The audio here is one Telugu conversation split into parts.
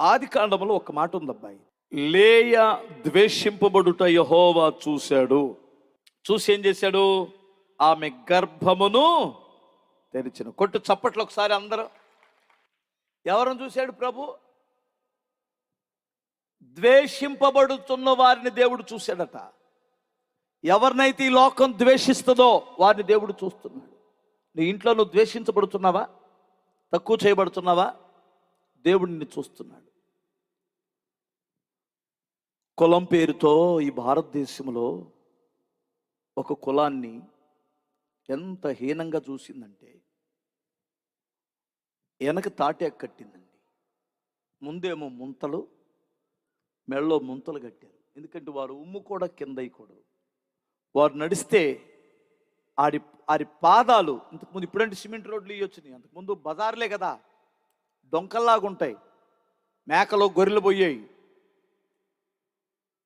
ఆది కాండంలో ఒక మాట ఉంది అబ్బాయి లేయ ద్వేషింపబడుట యహోవా చూశాడు. చూసి ఏం చేశాడు? ఆమె గర్భమును తెరిచిన. కొట్టు చప్పట్లు ఒకసారి అందరూ. ఎవరిని చూశాడు ప్రభు? ద్వేషింపబడుతున్న వారిని దేవుడు చూశాడట. ఎవరినైతే ఈ లోకం ద్వేషిస్తుందో వారిని దేవుడు చూస్తున్నాడు. నీ ఇంట్లో నువ్వు ద్వేషించబడుతున్నావా? తక్కువ చేయబడుతున్నావా? దేవుడిని చూస్తున్నాడు. కులం పేరుతో ఈ భారతదేశంలో ఒక కులాన్ని ఎంత హీనంగా చూసిందంటే వెనక తాటే కట్టిందండి. ముందేమో ముంతలు మెళ్ళలో ముంతలు కట్టారు. ఎందుకంటే వారు ఉమ్ము కూడా కింద అయ్యకూడదు వారు నడిస్తే ఆడి ఆడి పాదాలు ఇంతకుముందు ఇప్పుడంటే సిమెంట్ రోడ్లు ఇవ్వచ్చినాయి అంతకుముందు బజార్లే కదా డొంకల్లాగా ఉంటాయి మేకలు గొర్రెలు పోయాయి.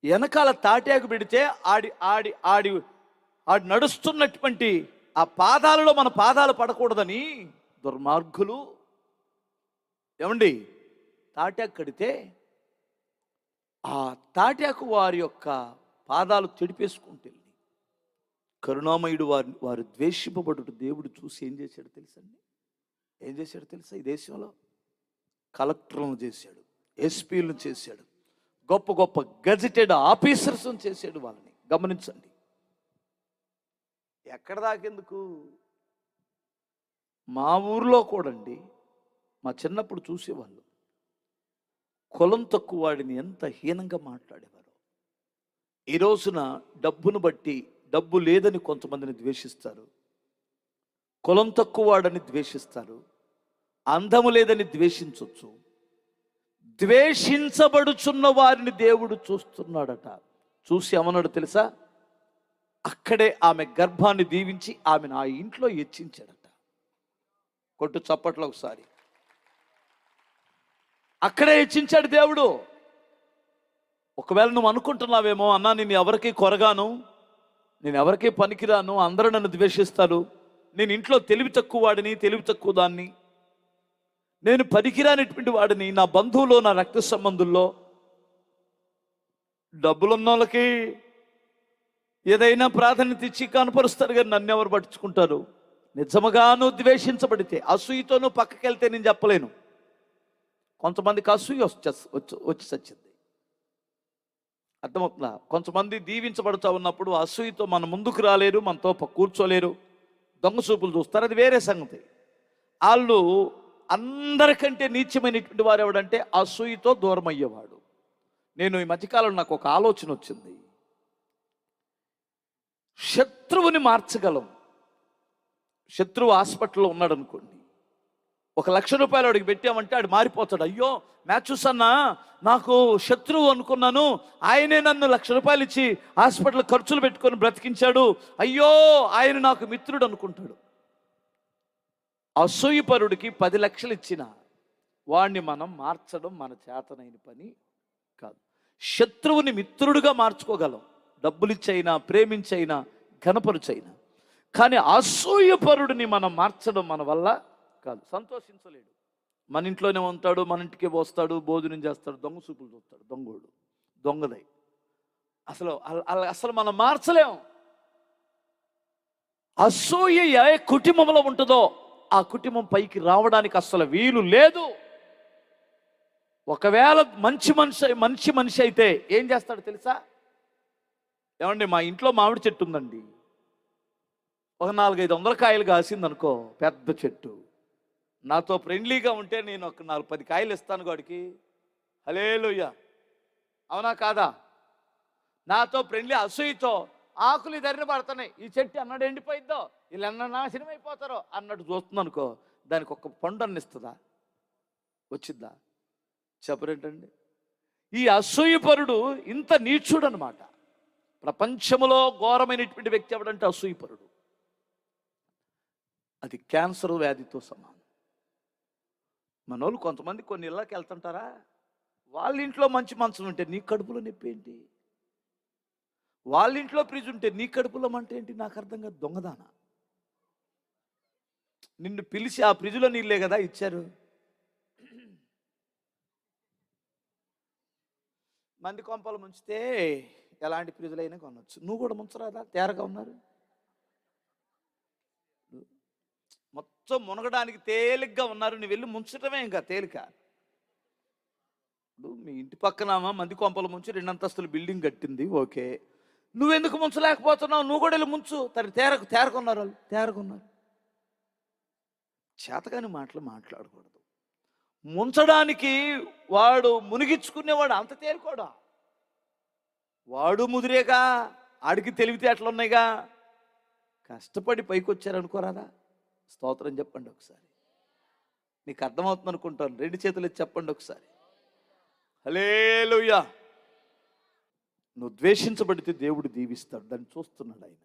వెనకాల తాటాకు పెడితే ఆడి ఆడి ఆడి ఆడి నడుస్తున్నటువంటి ఆ పాదాలలో మన పాదాలు పడకూడదని దుర్మార్గులు. ఏమండి? తాటాకు కడితే ఆ తాటాకు వారి యొక్క పాదాలు చెడిపేసుకుంటే కరుణామయుడు వారిని వారు ద్వేషింపబడుట దేవుడు చూసి ఏం చేశాడు తెలుసండి? ఏం చేశాడు తెలుసా ఈ దేశంలో? కలెక్టర్లను చేశాడు ఎస్పీలను చేశాడు గొప్ప గొప్ప గజిటెడ్ ఆఫీసర్స్ చేసాడు వాళ్ళని. గమనించండి. ఎక్కడ దాకెందుకు? మా ఊర్లో కూడండి మా చిన్నప్పుడు చూసేవాళ్ళు. కులం తక్కువ వాడిని ఎంత హీనంగా మాట్లాడేవారు. ఈ రోజున డబ్బును బట్టి డబ్బు లేదని కొంతమందిని ద్వేషిస్తారు. కులం తక్కువ వాడని ద్వేషిస్తారు. అందము లేదని ద్వేషించవచ్చు ద్వేషించబడుచున్న వారిని దేవుడు చూస్తున్నాడట. చూసి ఏమన్నాడు తెలుసా? అక్కడే ఆమె గర్భాన్ని దీవించి ఆమెను ఆ ఇంట్లో హెచ్చించాడట కొట్టు చప్పట్లో ఒకసారి. అక్కడే హెచ్చించాడు దేవుడు. ఒకవేళ నువ్వు అనుకుంటున్నావేమో అన్నా నేను ఎవరికి కొరగాను నేను ఎవరికి పనికిరాను అందరూ నన్ను ద్వేషిస్తారు నేను ఇంట్లో తెలివి తక్కువ వాడిని తెలివి తక్కువ దాన్ని నేను పనికిరానిటువంటి వాడిని నా బంధువులో నా రక్త సంబంధుల్లో. డబ్బులున్న వాళ్ళకి ఏదైనా ప్రాధాన్యత ఇచ్చి కనపరుస్తారు కానీ నన్ను ఎవరు పట్టించుకుంటారు? నిజముగాను ద్వేషించబడితే అసూయతోనూ పక్కకి వెళ్తే నేను చెప్పలేను. కొంతమందికి అసూయ వచ్చి వచ్చి చచ్చింది. అర్థమవుతుందా? కొంతమంది దీవించబడుతూ ఉన్నప్పుడు అసూయతో మన ముందుకు రాలేరు మనతో కూర్చోలేరు. దొంగ చూపులు చూస్తారు అది వేరే సంగతి. వాళ్ళు అందరికంటే నీచమైనటువంటి వారు ఎవడంటే అసూయతో దూరం అయ్యేవాడు నేను ఈ మధ్యకాలంలో నాకు ఒక ఆలోచన వచ్చింది. శత్రువుని మార్చగలం. శత్రువు హాస్పిటల్లో ఉన్నాడు అనుకోండి ఒక లక్ష రూపాయలు వాడికి పెట్టామంటే ఆడు మారిపోతాడు. అయ్యో మ్యాచ్ చూసన్నా నాకు శత్రువు అనుకున్నాను. ఆయనే నన్ను లక్ష రూపాయలు ఇచ్చి హాస్పిటల్ ఖర్చులు పెట్టుకొని బ్రతికించాడు. అయ్యో ఆయన నాకు మిత్రుడు అనుకుంటాడు. అసూయపరుడికి పది లక్షలు ఇచ్చిన వాడిని మనం మార్చడం మన చేతనైన పని కాదు. శత్రువుని మిత్రుడుగా మార్చుకోగలం. డబ్బులిచ్చైనా ప్రేమించైనా ఘనపరుచైనా. కానీ అసూయపరుడిని మనం మార్చడం మన వల్ల కాదు. సంతోషించలేడు. మన ఇంట్లోనే ఉంటాడు మన ఇంటికి పోస్తాడు భోజనం చేస్తాడు దొంగ చూపులు చూస్తాడు దొంగోడు దొంగదై అసలు అసలు మనం మార్చలేం. అసూయ ఏ కుటుంబంలో ఉంటుందో ఆ కుటుంబం పైకి రావడానికి అసలు వీలు లేదు. ఒకవేళ మంచి మనిషి మంచి మనిషి అయితే ఏం చేస్తాడు తెలుసా? ఏమండి మా ఇంట్లో మామిడి చెట్టు ఉందండి. ఒక నాలుగైదు వందల కాయలు కాసింది అనుకో పెద్ద చెట్టు. నాతో ఫ్రెండ్లీగా ఉంటే నేను ఒక నాలుగు పది కాయలు ఇస్తాను వాడికి హలేలుయ్య అవునా కాదా? నాతో ఫ్రెండ్లీ అసూయతో ఆకులు ధరిన పడుతున్నాయి. ఈ చెట్టు అన్నాడు ఎండిపోయిద్దో? వీళ్ళు అన్న నాశనం అయిపోతారో అన్నట్టు చూస్తుంది అనుకో దానికి ఒక పండు అన్నిస్తుందా? వచ్చిద్దా? చెప్పరేంటండి? ఈ అసూయపరుడు ఇంత నీచుడు అనమాట ప్రపంచంలో ఘోరమైనటువంటి వ్యక్తి ఎవడంటే అసూయపరుడు. అది క్యాన్సర్ వ్యాధితో సమానం. మనోళ్ళు కొంతమంది కొన్ని ఇళ్ళకి వెళ్తుంటారా? వాళ్ళ ఇంట్లో మంచి మంచం ఉంటే నీ కడుపులో నొప్పి ఏంటి? వాళ్ళ ఇంట్లో ఫ్రిడ్జ్ ఉంటే నీ కడుపులో అంటే ఏంటి? నాకు అర్థం కాదు. దొంగదానా? నిన్ను పిలిచి ఆ ఫ్రిడ్జ్లో నీళ్ళే కదా ఇచ్చారు. మంది కొంపలు ముంచితే ఎలాంటి ప్రిజులైనా కొనవచ్చు నువ్వు కూడా ముంచరాదా? తేరగా ఉన్నారు? మొత్తం మునగడానికి తేలిగ్గా ఉన్నారు. నువ్వు వెళ్ళి ముంచటమే ఇంకా తేలిక. ఇప్పుడు మీ ఇంటి పక్కన మంది కొంపలు ముంచి రెండు అంతస్తుల బిల్డింగ్ కట్టింది. ఓకే. నువ్వెందుకు ముంచలేకపోతున్నావు? నువ్వు కూడా వెళ్ళి ముంచు. తన తేరకు తేరకున్నారు వాళ్ళు. తేరకున్నారు. చేతకాని మాటలు మాట్లాడకూడదు. ముంచడానికి వాడు మునిగించుకునేవాడు అంత తేరుకోడా? వాడు ముదిరేగా ఆడికి తెలివితేటలు ఉన్నాయిగా. కష్టపడి పైకి వచ్చారనుకోరాదా స్తోత్రం చెప్పండి ఒకసారి. మీకు అర్థమవుతుంది అనుకుంటాను రెండు చేతులు చెప్పండి ఒకసారి. హలేలుయ్యా నువ్వు ద్వేషించబడితే దేవుడు దీవిస్తాడు. దాన్ని చూస్తున్నాడు ఆయన.